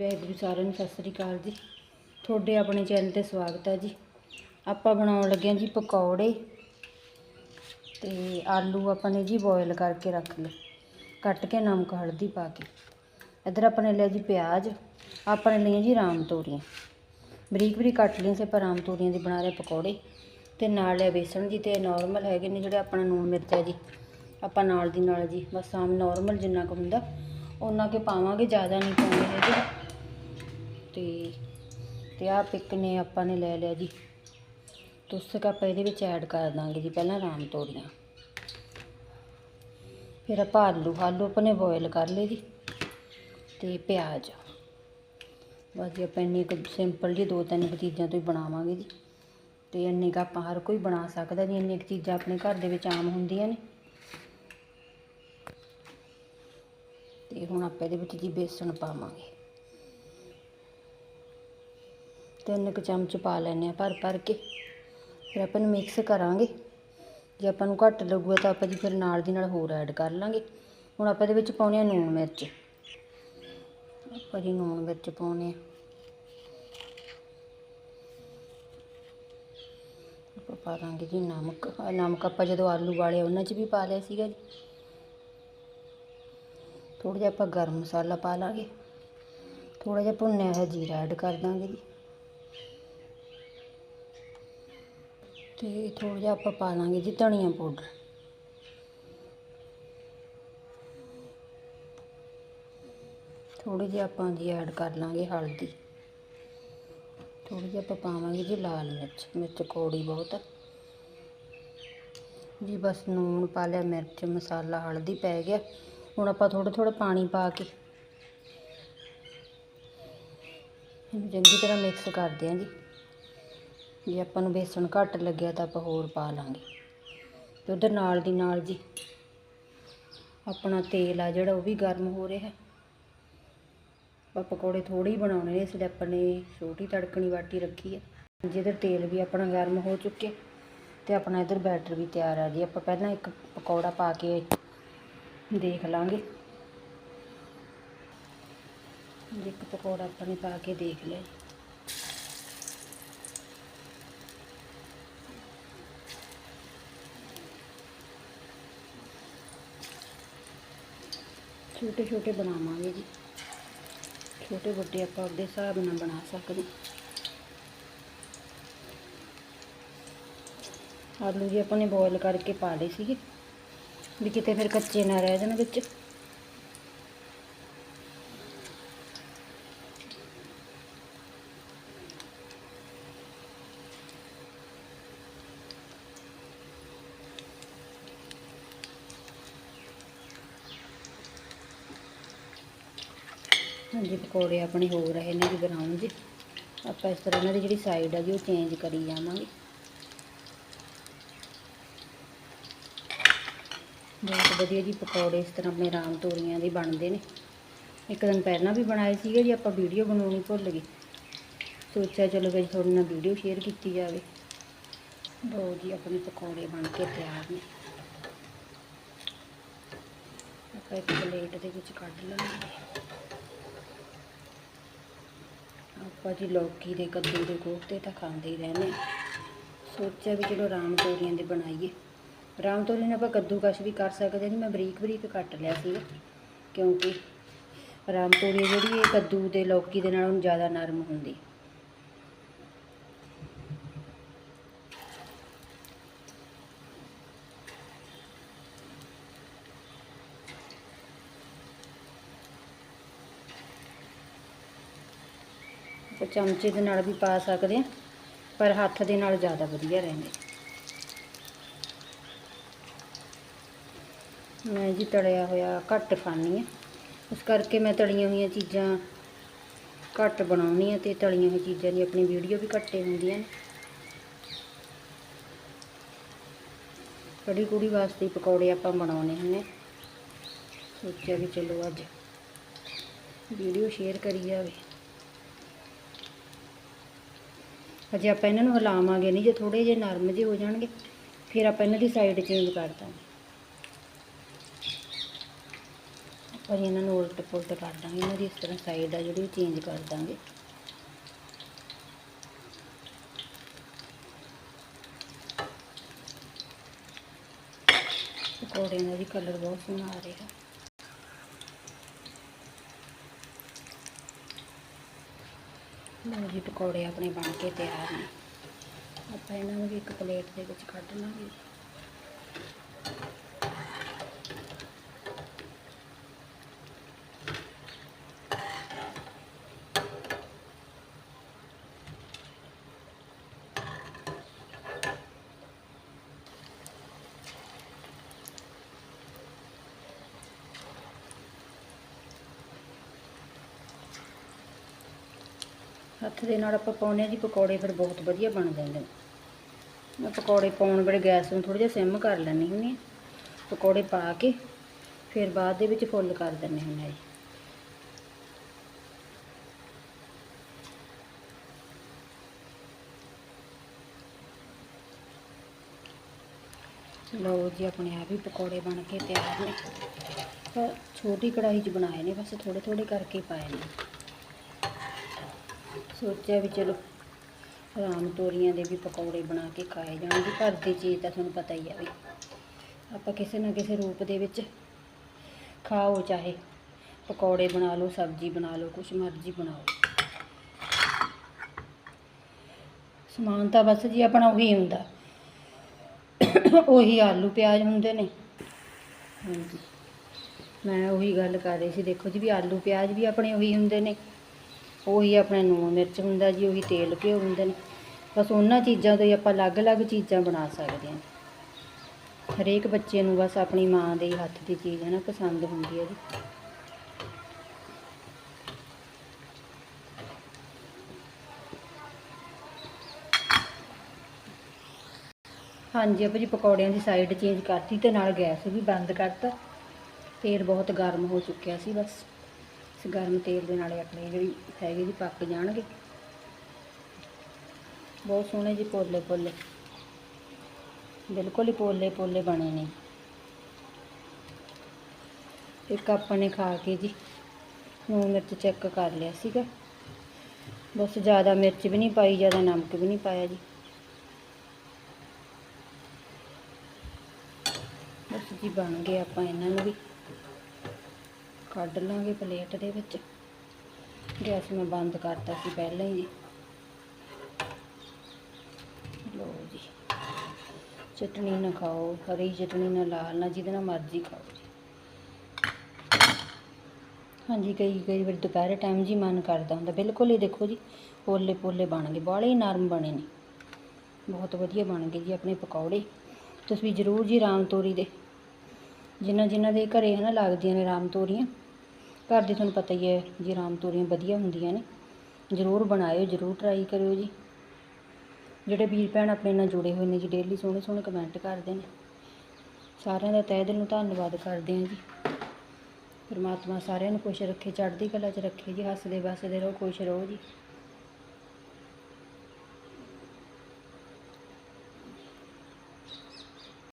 ਵਾਹਿਗੁਰੂ ਸਾਰਿਆਂ ਨੂੰ ਸਤਿ ਸ੍ਰੀ ਅਕਾਲ ਜੀ। ਤੁਹਾਡੇ ਆਪਣੇ ਚੈਨਲ ਤੇ ਸਵਾਗਤ ਹੈ ਜੀ। ਆਪਾਂ ਬਣਾਉਣ ਲੱਗੇ ਹਾਂ ਜੀ ਪਕੌੜੇ ਤੇ ਆਲੂ ਆਪਾਂ ਨੇ ਜੀ ਬੋਇਲ ਕਰਕੇ ਰੱਖ ਲਏ। ਕੱਟ ਕੇ ਨਮਕ, ਹਲਦੀ ਪਾ ਕੇ। ਇੱਧਰ ਆਪਾਂ ਨੇ ਲਿਆ ਜੀ ਪਿਆਜ਼, ਆਪਾਂ ਨੇ ਲਈਆਂ ਜੀ ਰਾਮ ਤੋਰੀਆਂ। ਬਰੀਕ ਬਰੀਕ ਕੱਟ ਲਈਆਂ ਸੀ ਆਪਾਂ ਰਾਮ ਤੋਰੀਆਂ ਦੇ ਬਣਾ ਰਹੇ ਪਕੌੜੇ। ਤੇ ਨਾਲ ਲਿਆ ਬੇਸਣ ਜੀ ਤੇ ਨਾਰਮਲ ਹੈਗੇ ਨੇ ਜਿਹੜੇ ਆਪਣਾ ਨੂਣ ਮਿਰਚ ਹੈ ਜੀ। ਆਪਾਂ ਨਾਲ ਦੀ ਨਾਲ ਜੀ ਬਸ ਆਮ ਨਾਰਮਲ ਜਿੰਨਾ ਕੁ ਹੁੰਦਾ, ਉਹਨਾਂ ਕੇ ਪਾਵਾਂਗੇ, ਜ਼ਿਆਦਾ ਨਹੀਂ ਪਾਉਂਦੇ ਹੈਗੇ। ਤੇ ਤੇ ਆਹ ਪਿਕ ਨੇ ਆਪਾਂ ਨੇ ਲੈ ਲਿਆ ਜੀ। ਤੁਸਕ ਆਪਾਂ ਇਹਦੇ ਵਿੱਚ ਐਡ ਕਰ ਦਾਂਗੇ ਜੀ ਪਹਿਲਾਂ ਰਾਮ ਤੋਰੀਆਂ ਫਿਰ ਆਪਾਂ ਆਲੂ ਆਲੂ ਆਪਾਂ ਨੇ ਬੋਇਲ ਕਰ ਲਏ ਜੀ ਤੇ ਪਿਆਜ਼। ਬਸ ਜੀ ਆਪਾਂ ਇੰਨੀ ਕੁ ਸਿੰਪਲ ਜੀ ਦੋ ਤਿੰਨ ਕੁ ਚੀਜ਼ਾਂ ਤੋਂ ਹੀ ਬਣਾਵਾਂਗੇ ਜੀ। ਤੇ ਇੰਨੇ ਕੁ ਆਪਾਂ ਹਰ ਕੋਈ ਬਣਾ ਸਕਦਾ ਜੀ, ਇੰਨੀ ਕੁ ਚੀਜ਼ਾਂ ਆਪਣੇ ਘਰ ਦੇ ਵਿੱਚ ਆਮ ਹੁੰਦੀਆਂ ਨੇ। ਤੇ ਹੁਣ ਆਪਾਂ ਇਹਦੇ ਵਿੱਚ ਜੀ ਬੇਸਣ ਪਾਵਾਂਗੇ। ਤਿੰਨ ਕੁ ਚਮਚ ਪਾ ਲੈਣੇ ਆ ਭਰ ਭਰ ਕੇ। ਫਿਰ ਆਪਾਂ ਨੂੰ ਮਿਕਸ ਕਰਾਂਗੇ। ਜੇ ਆਪਾਂ ਨੂੰ ਘੱਟ ਲੱਗੂਗਾ ਤਾਂ ਆਪਾਂ ਜੀ ਫਿਰ ਨਾਲ ਦੀ ਨਾਲ ਹੋਰ ਐਡ ਕਰ ਲਾਂਗੇ। ਹੁਣ ਆਪਾਂ ਇਹਦੇ ਵਿੱਚ ਪਾਉਣੇ ਆ ਲੂਣ ਮਿਰਚ। ਆਪਾਂ ਜੀ ਲੂਣ ਮਿਰਚ ਪਾਉਣੇ ਆ ਆਪਾਂ ਪਾ ਦਾਂਗੇ ਜੀ ਨਮਕ। ਨਮਕ ਆਪਾਂ ਜਦੋਂ ਆਲੂ ਵਾਲੇ ਉਹਨਾਂ 'ਚ ਵੀ ਪਾ ਲਿਆ ਸੀਗਾ ਜੀ। ਥੋੜ੍ਹਾ ਜਿਹਾ ਆਪਾਂ ਗਰਮ ਮਸਾਲਾ ਪਾ ਲਾਂਗੇ। ਥੋੜ੍ਹਾ ਜਿਹਾ ਭੁੰਨਿਆ ਹੋਇਆ ਜੀਰਾ ਐਡ ਕਰ ਦਾਂਗੇ ਜੀ। ਤੇ ਥੋੜ੍ਹਾ ਜਿਹਾ ਆਪਾਂ ਪਾ ਲਾਂਗੇ ਜੀ ਧਨੀਆ ਪਾਊਡਰ। ਥੋੜ੍ਹੀ ਜਿਹੀ ਆਪਾਂ ਜੀ ਐਡ ਕਰ ਲਾਂਗੇ ਹਲਦੀ। ਥੋੜ੍ਹੀ ਜਿਹੀ ਆਪਾਂ ਪਾਵਾਂਗੇ ਜੀ ਲਾਲ ਮਿਰਚ ਮਿਰਚ ਕੌੜੀ ਬਹੁਤ। ਜੀ ਬਸ ਨੂਣ ਪਾ ਲਿਆ, ਮਿਰਚ, ਮਸਾਲਾ, ਹਲਦੀ ਪੈ ਗਿਆ। ਹੁਣ ਆਪਾਂ ਥੋੜ੍ਹਾ ਥੋੜ੍ਹਾ ਪਾਣੀ ਪਾ ਕੇ ਇਹਨੂੰ ਚੰਗੀ ਤਰ੍ਹਾਂ ਮਿਕਸ ਕਰਦੇ ਹਾਂ ਜੀ। ਜੇ ਆਪਾਂ ਨੂੰ ਬੇਸਣ ਘੱਟ ਲੱਗਿਆ ਤਾਂ ਆਪਾਂ ਹੋਰ ਪਾ ਲਾਂਗੇ। ਤੇ ਉਧਰ ਨਾਲ ਦੀ ਨਾਲ ਜੀ ਆਪਣਾ ਤੇਲ ਆ ਜਿਹੜਾ ਉਹ ਵੀ ਗਰਮ ਹੋ ਰਿਹਾ। ਆਪਾਂ ਪਕੌੜੇ ਥੋੜੇ ਹੀ ਬਣਾਉਣੇ ਨੇ, ਇਸ ਲਈ ਆਪਾਂ ਨੇ ਛੋਟੀ ਤੜਕਣੀ ਬਾਟੀ ਰੱਖੀ ਹੈ ਜਿਹਦੇ ਤੇਲ ਵੀ ਆਪਣਾ ਗਰਮ ਹੋ ਚੁੱਕਿਆ ਤੇ ਆਪਣਾ ਇਧਰ ਬੈਟਰ ਵੀ ਤਿਆਰ ਆ ਜੀ। ਆਪਾਂ ਪਹਿਲਾਂ ਇੱਕ ਪਕੌੜਾ ਪਾ ਕੇ ਦੇਖ ਲਾਂਗੇ। ਇੱਕ ਪਕੌੜਾ ਆਪਾਂ ਨੇ ਪਾ ਕੇ ਦੇਖ ਲਿਆ ਛੋਟੇ ਛੋਟੇ ਬਣਾਵਾਂਗੇ ਜੀ। ਛੋਟੇ ਵੱਡੇ ਆਪਾਂ ਆਪਦੇ ਹਿਸਾਬ ਨਾਲ ਬਣਾ ਸਕਦੇ ਆਲੂ ਜੀ ਆਪਾਂ ਨੇ ਬੋਇਲ ਕਰਕੇ ਪਾ ਲਏ ਸੀਗੇ। ਵੀ ਕਿਤੇ ਫਿਰ ਕੱਚੇ ਨਾ ਰਹਿ ਜਾਣ ਵਿੱਚ। ਹਾਂਜੀ, ਪਕੌੜੇ ਆਪਣੇ ਹੋ ਰਹੇ ਨੇ ਜੀ ਬਰਾਊਨ ਜੀ। ਆਪਾਂ ਇਸ ਤਰ੍ਹਾਂ ਇਹਨਾਂ ਦੀ ਜਿਹੜੀ ਸਾਈਡ ਹੈਗੀ ਉਹ ਚੇਂਜ ਕਰੀ ਜਾਵਾਂਗੇ। ਬਹੁਤ ਵਧੀਆ ਜੀ ਪਕੌੜੇ ਇਸ ਤਰ੍ਹਾਂ ਆਪਣੇ ਰਾਮ ਤੋਰੀਆਂ ਦੇ ਬਣਦੇ ਨੇ। ਇੱਕ ਦਿਨ ਪਹਿਲਾਂ ਵੀ ਬਣਾਏ ਸੀਗੇ ਜੀ, ਆਪਾਂ ਵੀਡੀਓ ਬਣਾਉਣੀ ਭੁੱਲ ਗਏ। ਸੋਚਿਆ ਚਲੋ ਵੀ ਤੁਹਾਡੇ ਨਾਲ ਵੀਡੀਓ ਸ਼ੇਅਰ ਕੀਤੀ ਜਾਵੇ। ਲਓ ਜੀ, ਆਪਣੇ ਪਕੌੜੇ ਬਣ ਕੇ ਤਿਆਰ ਨੇ। ਆਪਾਂ ਇੱਕ ਪਲੇਟ ਦੇ ਵਿੱਚ ਕੱਢ ਲਵਾਂਗੇ ਆਪਾਂ ਜੀ ਲੌਕੀ ਦੇ ਕੱਦੂ ਦੇ ਕੋਫਤੇ ਤਾਂ ਖਾਂਦੇ ਹੀ ਰਹਿੰਦੇ ਹਾਂ। ਸੋਚਿਆ ਵੀ ਚਲੋ ਰਾਮ ਤੋਰੀਆਂ ਦੇ ਬਣਾਈਏ ਰਾਮ ਤੋਰੀ ਨੂੰ ਆਪਾਂ ਕੱਦੂਕਸ਼ ਵੀ ਕਰ ਸਕਦੇ ਜੀ, ਮੈਂ ਬਰੀਕ ਬਰੀਕ ਕੱਟ ਲਿਆ ਸੀ ਕਿਉਂਕਿ ਰਾਮ ਤੋਰੀ ਜਿਹੜੀ ਇਹ ਕੱਦੂ ਦੇ ਲੌਕੀ ਦੇ ਨਾਲੋਂ ਜ਼ਿਆਦਾ ਨਰਮ ਹੁੰਦੀ ਆਪਾਂ ਚਮਚੇ ਦੇ ਨਾਲ ਵੀ ਪਾ ਸਕਦੇ ਹਾਂ, ਪਰ ਹੱਥ ਦੇ ਨਾਲ ਜ਼ਿਆਦਾ ਵਧੀਆ ਰਹਿੰਦੇ। ਮੈਂ ਜੀ ਤਲਿਆ ਹੋਇਆ ਘੱਟ ਖਾਂਦੀ ਹਾਂ। ਇਸ ਕਰਕੇ ਮੈਂ ਤਲੀਆਂ ਹੋਈਆਂ ਚੀਜ਼ਾਂ ਘੱਟ ਬਣਾਉਣੀ ਆ ਤੇ ਤਲੀਆਂ ਹੋਈਆਂ ਚੀਜ਼ਾਂ ਦੀ ਆਪਣੀ ਵੀਡੀਓ ਵੀ ਘੱਟੇ ਹੁੰਦੀਆਂ ਨੇ। ਕੜੀ ਕੁੜੀ ਵਾਸਤੇ ਪਕੌੜੇ ਆਪਾਂ ਬਣਾਉਣੇ ਹੁੰਦੇ ਸੋਚਿਆ ਵੀ ਚਲੋ ਅੱਜ ਵੀਡੀਓ ਸ਼ੇਅਰ ਕਰੀ ਜਾਵੇ। ਅਜੇ ਆਪਾਂ ਇਹਨਾਂ ਨੂੰ ਹਿਲਾਵਾਂਗੇ ਨਹੀਂ, ਜੇ ਥੋੜੇ ਜਿਹੇ ਨਰਮ ਜਿਹੇ ਹੋ ਜਾਣਗੇ, ਫਿਰ ਆਪਾਂ ਇਹਨਾਂ ਦੀ ਸਾਈਡ ਚੇਂਜ ਕਰ ਦਾਂਗੇ। ਆਪਾਂ ਇਹਨਾਂ ਨੂੰ ਉਲਟ ਪੁਲਟ ਕਰ ਦਾਂਗੇ, ਇਹਨਾਂ ਦੀ ਇਸ ਤਰ੍ਹਾਂ ਸਾਈਡ ਆ ਜਿਹੜੀ, ਉਹ ਚੇਂਜ ਕਰ ਦਾਂਗੇ। ਪਕੌੜਿਆਂ ਦਾ ਵੀ ਕਲਰ ਬਹੁਤ ਸੋਹਣਾ ਆ ਰਿਹਾ। ਲਓ ਜੀ ਪਕੌੜੇ ਆਪਣੇ ਬਣ ਕੇ ਤਿਆਰ ਨੇ ਆਪਾਂ ਇਹਨਾਂ ਨੂੰ ਵੀ ਇੱਕ ਪਲੇਟ ਦੇ ਵਿੱਚ ਕੱਢ ਲਾਂਗੇ। ਹੱਥ ਦੇ ਨਾਲ ਆਪਾਂ ਪਾਉਂਦੇ ਹਾਂ ਜੀ, ਪਕੌੜੇ ਫਿਰ ਬਹੁਤ ਵਧੀਆ ਬਣ ਜਾਂਦੇ ਨੇ। ਮੈਂ ਪਕੌੜੇ ਪਾਉਣ ਵੇਲੇ ਗੈਸ ਨੂੰ ਥੋੜਾ ਜਿਹਾ ਸਿਮ ਕਰ ਲੈਂਦੀ ਹੁੰਦੀ ਹਾਂ। ਪਕੌੜੇ ਪਾ ਕੇ ਫਿਰ ਬਾਅਦ ਦੇ ਵਿੱਚ ਫੁੱਲ ਕਰ ਦਿੰਦੇ ਹੁੰਦੇ ਹਾਂ ਜੀ। ਲਓ ਜੀ, ਆਪਣੇ ਆਪ ਹੀ ਪਕੌੜੇ ਬਣ ਕੇ ਤਿਆਰ ਨੇ। ਪਰ ਛੋਟੀ ਕੜਾਹੀ 'ਚ ਬਣਾਏ ਨੇ, ਬਸ ਥੋੜੇ ਥੋੜੇ ਕਰਕੇ ਪਾਏ ਨੇ। ਸੋਚਿਆ ਵੀ ਚਲੋ ਰਾਮ ਤੋਰੀਆਂ ਦੇ ਵੀ ਪਕੌੜੇ ਬਣਾ ਕੇ ਖਾਏ ਜਾਣਗੇ, ਘਰ ਦੀ ਚੀਜ਼ ਤਾਂ ਤੁਹਾਨੂੰ ਪਤਾ ਹੀ ਆ ਵੀ। ਆਪਾਂ ਕਿਸੇ ਨਾ ਕਿਸੇ ਰੂਪ ਦੇ ਵਿੱਚ ਖਾਓ, ਚਾਹੇ ਪਕੌੜੇ ਬਣਾ ਲਓ, ਸਬਜ਼ੀ ਬਣਾ ਲਓ, ਕੁਛ ਮਰਜ਼ੀ ਬਣਾਓ ਸਮਾਨ ਤਾਂ ਬਸ ਜੀ ਆਪਣਾ ਉਹੀ ਹੁੰਦਾ। ਉਹੀ ਆਲੂ, ਪਿਆਜ਼ ਹੁੰਦੇ ਨੇ। ਹਾਂਜੀ। ਮੈਂ ਉਹੀ ਗੱਲ ਕਰ ਰਹੀ ਸੀ, ਦੇਖੋ ਜੀ ਵੀ ਆਲੂ, ਪਿਆਜ਼ ਵੀ ਆਪਣੇ ਉਹੀ ਹੁੰਦੇ ਨੇ। ਉਹੀ ਆਪਣੇ ਲੂਣ ਮਿਰਚ ਹੁੰਦਾ ਜੀ, ਉਹੀ ਤੇਲ ਘਿਓ ਹੁੰਦੇ ਨੇ। ਬਸ ਉਹਨਾਂ ਚੀਜ਼ਾਂ ਤੋਂ ਹੀ ਆਪਾਂ ਅਲੱਗ-ਅਲੱਗ ਚੀਜ਼ਾਂ ਬਣਾ ਸਕਦੇ ਹਾਂ। ਹਰੇਕ ਬੱਚੇ ਨੂੰ ਬਸ ਆਪਣੀ ਮਾਂ ਦੇ ਹੱਥ ਦੀ ਚੀਜ਼ ਹੈ ਨਾ ਪਸੰਦ ਹੁੰਦੀ ਹੈ ਜੀ। ਹਾਂਜੀ, ਆਪਾਂ ਜੀ ਪਕੌੜਿਆਂ ਦੀ ਸਾਈਡ ਚੇਂਜ ਕਰਤੀ ਤੇ ਨਾਲ ਗੈਸ ਵੀ ਬੰਦ ਕਰਤਾ। ਤੇਲ ਬਹੁਤ ਗਰਮ ਹੋ ਚੁੱਕਿਆ ਸੀ ਬਸ। ਗਰਮ ਤੇਲ ਦੇ ਨਾਲ ਆਪਣੇ ਜਿਹੜੀ ਹੈਗੀ ਜੀ ਪੱਕ ਜਾਣਗੇ। ਬਹੁਤ ਸੋਹਣੇ ਜੀ ਪੋਲੇ ਪੋਲੇ। ਬਿਲਕੁਲ ਹੀ ਪੋਲੇ ਪੋਲੇ ਬਣੇ ਨੇ। ਇੱਕ ਆਪਾਂ ਨੇ ਖਾ ਕੇ ਜੀ ਨੂਨ ਮਿਰਚ ਚੈੱਕ ਕਰ ਲਿਆ ਸੀਗਾ। ਬਸ ਜ਼ਿਆਦਾ ਮਿਰਚ ਵੀ ਨਹੀਂ ਪਾਈ, ਜ਼ਿਆਦਾ ਨਮਕ ਵੀ ਨਹੀਂ ਪਾਇਆ ਜੀ। ਬਸ ਜੀ ਬਣ ਗਏ ਆਪਾਂ ਇਹਨਾਂ ਨੂੰ ਵੀ। ਕੱਢ ਲਾਂਗੇ ਪਲੇਟ ਦੇ ਵਿੱਚ। ਗੈਸ ਮੈਂ ਬੰਦ ਕਰਤਾ ਸੀ ਪਹਿਲਾਂ ਹੀ। ਜੀ ਜੀ। ਚਟਣੀ ਨਾ ਖਾਓ, ਹਰੀ ਚਟਣੀ ਨਾ, ਲਾਲ ਨਾ, ਜਿਹਦੇ ਨਾਲ ਮਰਜ਼ੀ ਖਾਓ। ਜੀ ਹਾਂਜੀ, ਕਈ ਕਈ ਵਾਰ ਦੁਪਹਿਰੇ ਟਾਈਮ ਜੀ ਮਨ ਕਰਦਾ ਹੁੰਦਾ। ਬਿਲਕੁਲ ਹੀ ਦੇਖੋ ਜੀ, ਪੋਲੇ ਪੋਲੇ ਬਣ ਗਏ। ਬਾਹਲੇ ਹੀ ਨਰਮ ਬਣੇ ਨੇ। ਬਹੁਤ ਵਧੀਆ ਬਣ ਗਏ ਜੀ ਆਪਣੇ ਪਕੌੜੇ। ਤੁਸੀਂ ਜ਼ਰੂਰ ਜੀ ਰਾਮ ਤੋਰੀ ਦੇ। ਜਿਨ੍ਹਾਂ ਜਿਨ੍ਹਾਂ ਦੇ ਘਰੇ ਹੈ ਨਾ ਲੱਗਦੀਆਂ ਨੇ ਰਾਮ ਤੋਰੀਆਂ ਘਰ ਦੀ ਤੁਹਾਨੂੰ ਪਤਾ ਹੀ ਹੈ ਜੀ, ਰਾਮ ਤੋਰੀਆਂ ਵਧੀਆ ਹੁੰਦੀਆਂ ਨੇ। ਜ਼ਰੂਰ ਬਣਾਇਓ, ਜ਼ਰੂਰ ਟਰਾਈ ਕਰਿਓ ਜੀ। ਜਿਹੜੇ ਵੀਰ ਭੈਣ ਆਪਣੇ ਨਾਲ ਜੁੜੇ ਹੋਏ ਨੇ ਜੀ ਡੇਲੀ ਸੋਹਣੇ ਸੋਹਣੇ ਕਮੈਂਟ ਕਰਦੇ ਨੇ। ਸਾਰਿਆਂ ਦਾ ਤਹਿ ਦਿਲ ਨੂੰ ਧੰਨਵਾਦ ਕਰਦੇ ਹਾਂ ਜੀ। ਪਰਮਾਤਮਾ ਸਾਰਿਆਂ ਨੂੰ ਖੁਸ਼ ਰੱਖੇ, ਚੜ੍ਹਦੀ ਕਲਾ 'ਚ ਰੱਖੇ ਜੀ, ਹੱਸਦੇ ਵਸਦੇ ਰਹੋ, ਖੁਸ਼ ਰਹੋ ਜੀ।